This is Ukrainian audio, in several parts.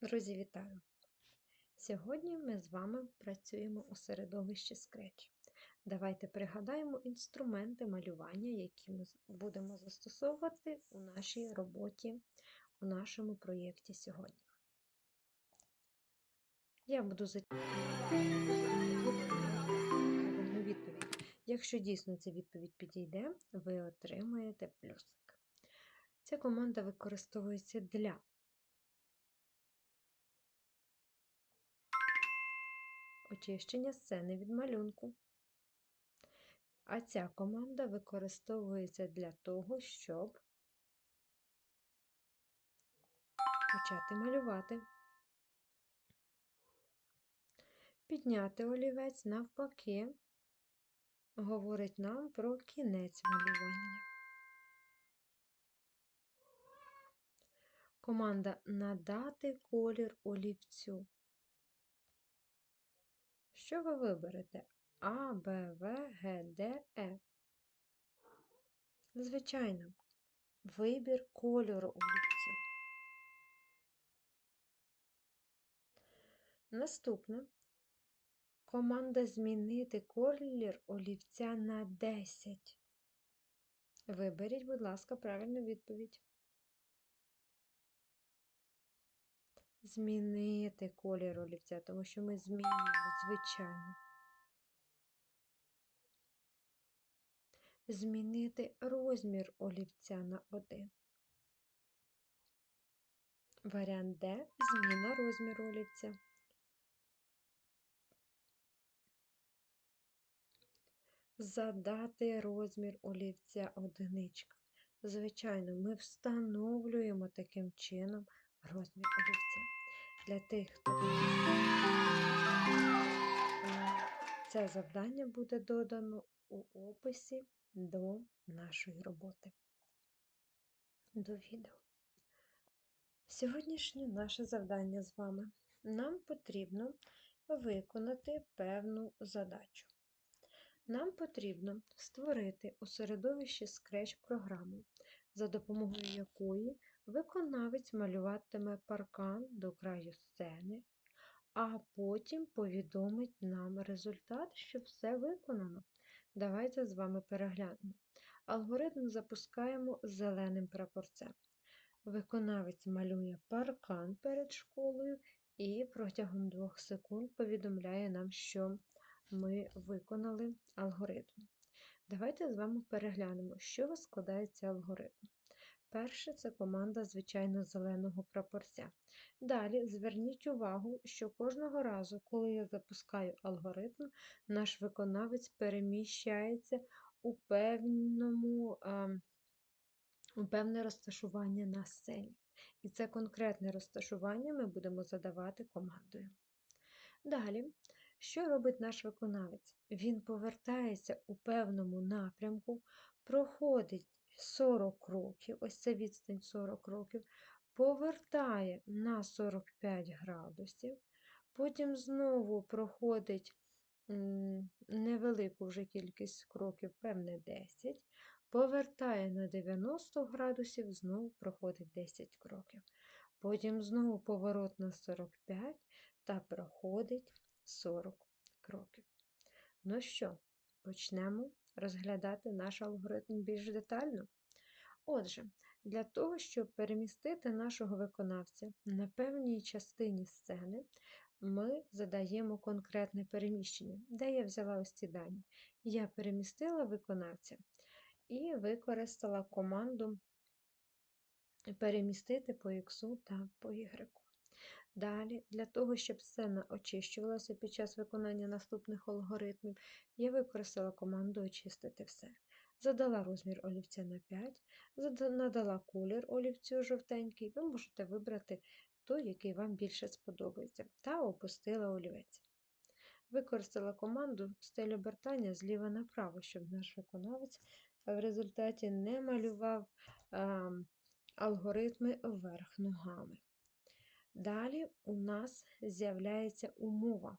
Друзі, вітаю! Сьогодні ми з вами працюємо у середовищі Scratch. Давайте пригадаємо інструменти малювання, які ми будемо застосовувати у нашій роботі, у нашому проєкті сьогодні. Я буду правильну відповідь. Якщо дійсно ця відповідь підійде, ви отримаєте плюсик. Ця команда використовується для очищення сцени від малюнку. А ця команда використовується для того, щоб почати малювати. Підняти олівець навпаки, говорить нам про кінець малювання. Команда надати колір олівцю. Що ви виберете? А, Б, В, Г, Д, Е. Звичайно, вибір кольору олівцю. Наступне команда змінити колір олівця на 10. Виберіть, будь ласка, правильну відповідь. Змінити колір олівця, тому що ми змінюємо, звичайно. Змінити розмір олівця на 1. Варіант Д зміна розміру олівця. Задати розмір олівця одиничка. Звичайно, ми встановлюємо таким чином розмір олівця. Для тих, хто це завдання буде додано у описі до нашої роботи, до відео. Сьогоднішнє наше завдання з вами. Нам потрібно виконати певну задачу. Нам потрібно створити у середовищі Scratch програму, за допомогою якої виконавець малюватиме паркан до краю сцени, а потім повідомить нам результат, що все виконано. Давайте з вами переглянемо. Алгоритм запускаємо зеленим прапорцем. Виконавець малює паркан перед школою і протягом 2 секунд повідомляє нам, що ми виконали алгоритм. Давайте з вами переглянемо, що складається алгоритм. Перше це команда звичайно зеленого прапорця. Далі зверніть увагу, що кожного разу, коли я запускаю алгоритм, наш виконавець переміщається у певному, у певне розташування на сцені. І це конкретне розташування ми будемо задавати командою. Далі, що робить наш виконавець? Він повертається у певному напрямку, проходить 40 кроків, ось це відстань 40 років, повертає на 45 градусів, потім знову проходить невелику вже кількість кроків, певне 10, повертає на 90 градусів, знову проходить 10 кроків. Потім знову поворот на 45 та проходить 40 кроків. Ну що, почнемо розглядати наш алгоритм більш детально. Отже, для того, щоб перемістити нашого виконавця на певній частині сцени, ми задаємо конкретне переміщення. Де я взяла ось ці дані? Я перемістила виконавця і використала команду перемістити по X та по Y. Далі, для того, щоб сцена очищувалася під час виконання наступних алгоритмів, я використала команду очистити все. Задала розмір олівця на 5, надала колір олівцю жовтенький, ви можете вибрати той, який вам більше сподобається, та опустила олівець. Використала команду стиль обертання зліва направо, щоб наш виконавець в результаті не малював а, алгоритми вверх ногами. Далі у нас з'являється умова.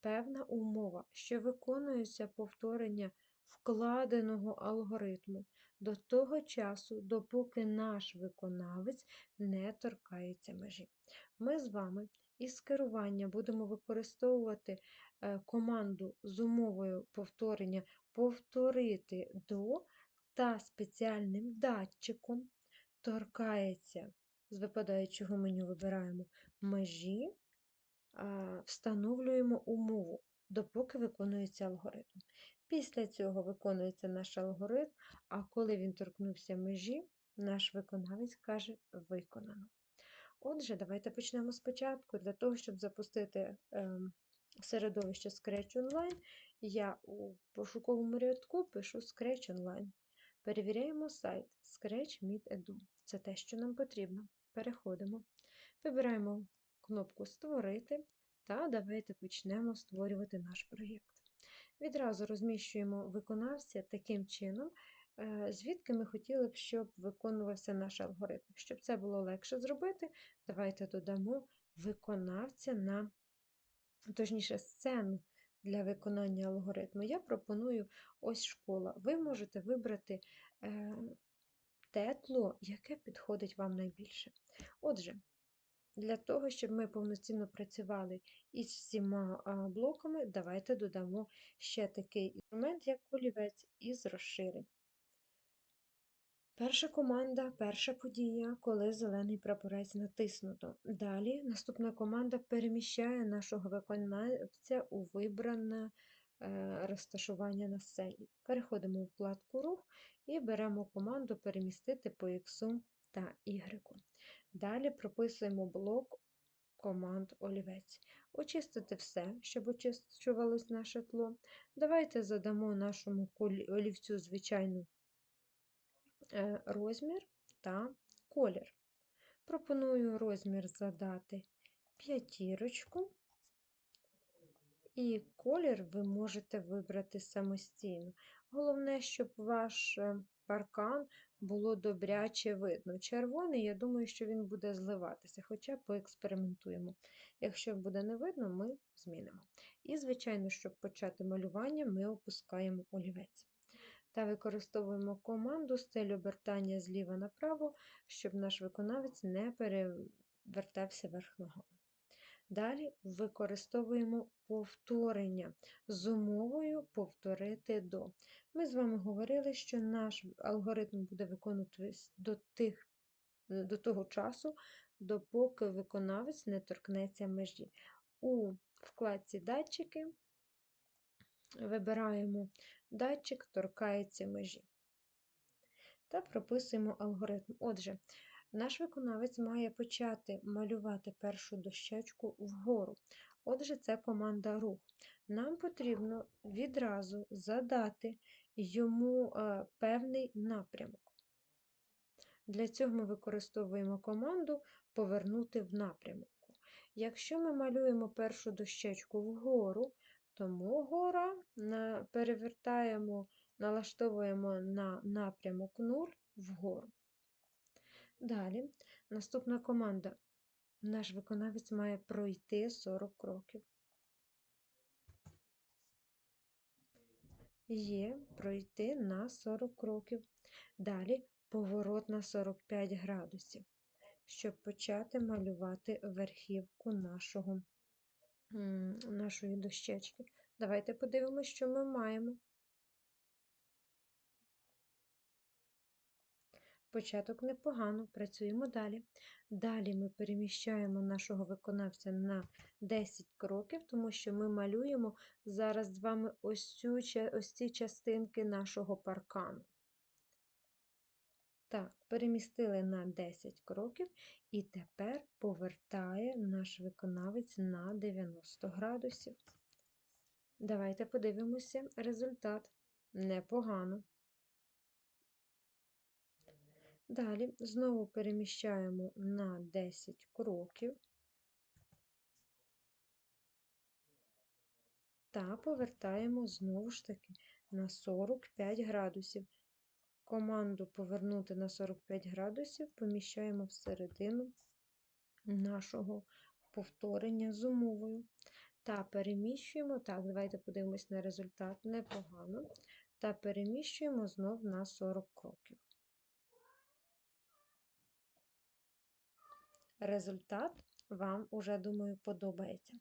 Певна умова, що виконується повторення вкладеного алгоритму до того часу, допоки наш виконавець не торкається межі. Ми з вами із керування будемо використовувати е, команду з умовою повторення повторити до та спеціальним датчиком торкається з випадаючого меню вибираємо межі, встановлюємо умову, допоки виконується алгоритм. Після цього виконується наш алгоритм, а коли він торкнувся межі, наш виконавець каже виконано. Отже, давайте почнемо спочатку. Для того, щоб запустити ем, середовище Scratch Online, я у пошуковому рядку пишу Scratch Online. Перевіряємо сайт Scratch. Це те, що нам потрібно. Переходимо. Вибираємо кнопку Створити та давайте почнемо створювати наш проєкт. Відразу розміщуємо виконавця таким чином, е, звідки ми хотіли б, щоб виконувався наш алгоритм. Щоб це було легше зробити, давайте додамо виконавця на, точніше, сцену для виконання алгоритму. Я пропоную ось школа. Ви можете вибрати е, те тло, яке підходить вам найбільше. Отже, для того, щоб ми повноцінно працювали із всіма блоками, давайте додамо ще такий інструмент, як олівець із розширень. Перша команда, перша подія, коли зелений прапорець натиснуто. Далі наступна команда переміщає нашого виконавця у вибране розташування на сцені. Переходимо у вкладку Рух і беремо команду Перемістити по X та Y. Далі прописуємо блок команд олівець. Очистити все, щоб очищувалось наше тло. Давайте задамо нашому олівцю звичайну е, розмір та колір. Пропоную розмір задати п'ятірочку, і колір ви можете вибрати самостійно. Головне, щоб ваш е, паркан було добряче видно. Червоний, я думаю, що він буде зливатися, хоча поекспериментуємо. Якщо буде не видно, ми змінимо. І, звичайно, щоб почати малювання, ми опускаємо олівець. Та використовуємо команду стиль обертання зліва направо, щоб наш виконавець не перевертався верх ногами. Далі використовуємо повторення з умовою повторити до. Ми з вами говорили, що наш алгоритм буде виконуватись до тих, до того часу, допоки виконавець не торкнеться межі. У вкладці датчики вибираємо датчик, торкається межі. Та прописуємо алгоритм. Отже, наш виконавець має почати малювати першу дощечку вгору. Отже, це команда рух. Нам потрібно відразу задати йому е, певний напрямок. Для цього ми використовуємо команду повернути в напрямок. Якщо ми малюємо першу дощечку вгору, тому гора перевертаємо, налаштовуємо на напрямок 0 вгору. Далі, наступна команда. Наш виконавець має пройти 40 кроків. Є пройти на 40 кроків. Далі поворот на 45 градусів, щоб почати малювати верхівку нашого, нашої дощечки. Давайте подивимося, що ми маємо. Початок непогано, працюємо далі. Далі ми переміщаємо нашого виконавця на 10 кроків, тому що ми малюємо зараз з вами ось, цю, ось ці частинки нашого паркану. Так, перемістили на 10 кроків, і тепер повертає наш виконавець на 90 градусів. Давайте подивимося результат. Непогано. Далі знову переміщаємо на 10 кроків та повертаємо знову ж таки на 45 градусів. Команду повернути на 45 градусів поміщаємо всередину нашого повторення з умовою. Та переміщуємо. Так, давайте подивимось на результат непогано. та переміщуємо знов на 40 кроків. Результат вам уже, думаю, подобається.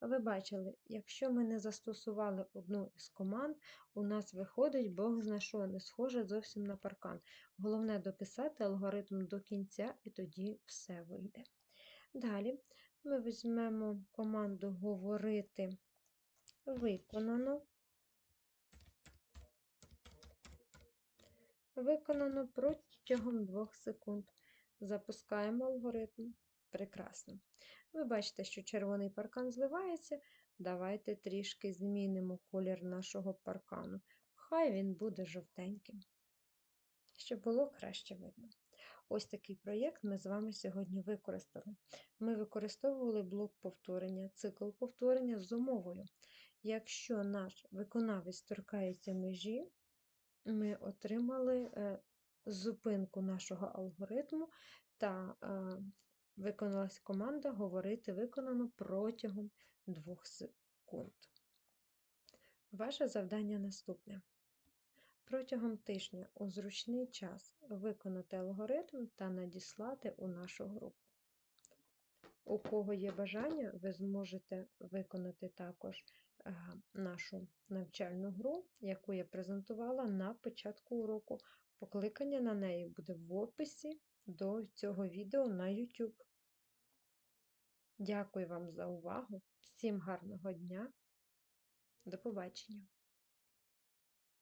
Ви бачили, якщо ми не застосували одну із команд, у нас виходить Бог зна що, не схоже зовсім на паркан. Головне дописати алгоритм до кінця, і тоді все вийде. Далі ми візьмемо команду говорити виконано. Виконано протягом 2 секунд. Запускаємо алгоритм. Прекрасно. Ви бачите, що червоний паркан зливається. Давайте трішки змінимо колір нашого паркану. Хай він буде жовтеньким, щоб було краще видно. Ось такий проєкт ми з вами сьогодні використали. Ми використовували блок повторення, цикл повторення з умовою. Якщо наш виконавець торкається межі, ми отримали е, зупинку нашого алгоритму та е, виконалась команда говорити виконано протягом 2 секунд. Ваше завдання наступне. Протягом тижня у зручний час виконати алгоритм та надіслати у нашу групу. У кого є бажання, ви зможете виконати також е, нашу навчальну гру, яку я презентувала на початку уроку. Покликання на неї буде в описі до цього відео на YouTube. Дякую вам за увагу. Всім гарного дня. До побачення!